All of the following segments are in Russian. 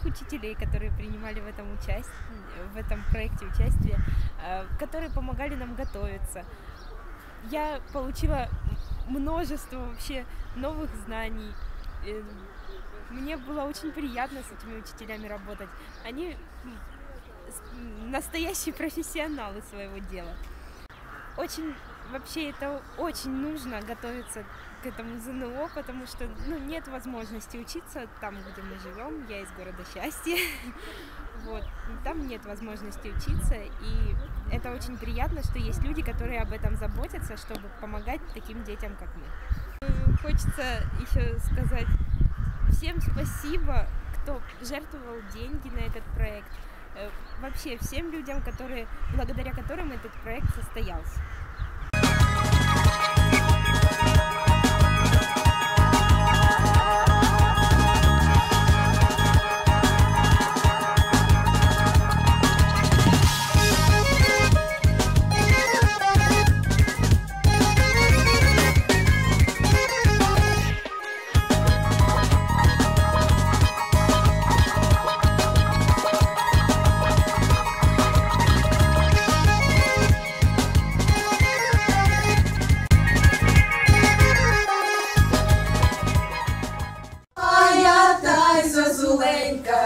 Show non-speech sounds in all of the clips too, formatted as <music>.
всех учителей, которые принимали в этом, участие, в этом проекте участие, э, которые помогали нам готовиться. Я получила множество вообще новых знаний. Мне было очень приятно с этими учителями работать. Они настоящие профессионалы своего дела. Очень вообще это очень нужно готовиться к этому ЗНО, потому что ну, нет возможности учиться там, где мы живем. Я из города Счастья. <laughs> Вот. Там нет возможности учиться, и это очень приятно, что есть люди, которые об этом заботятся, чтобы помогать таким детям, как мы. Хочется еще сказать всем спасибо, кто жертвовал деньги на этот проект. Э, вообще всем людям, которые, благодаря которым этот проект состоялся.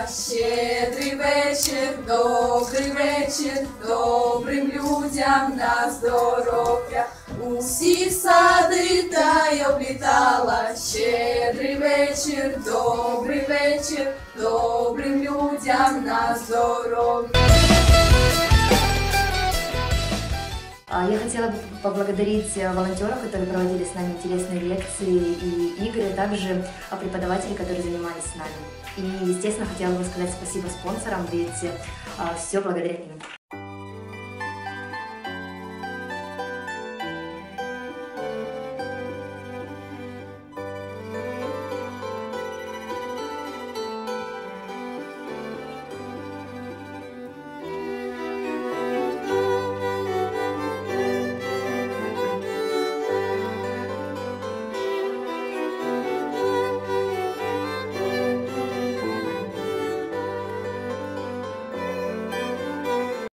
Щедрий вечір, добрий вечір, добрим людям на здоров'я. Усі сади та й облітала. Щедрий вечір, добрий вечір, добрим людям на здоров'я. Я хотела бы поблагодарить волонтеров, которые проводили с нами интересные лекции и игры, а также преподавателей, которые занимались с нами. И, естественно, хотела бы сказать спасибо спонсорам, ведь все благодаря им.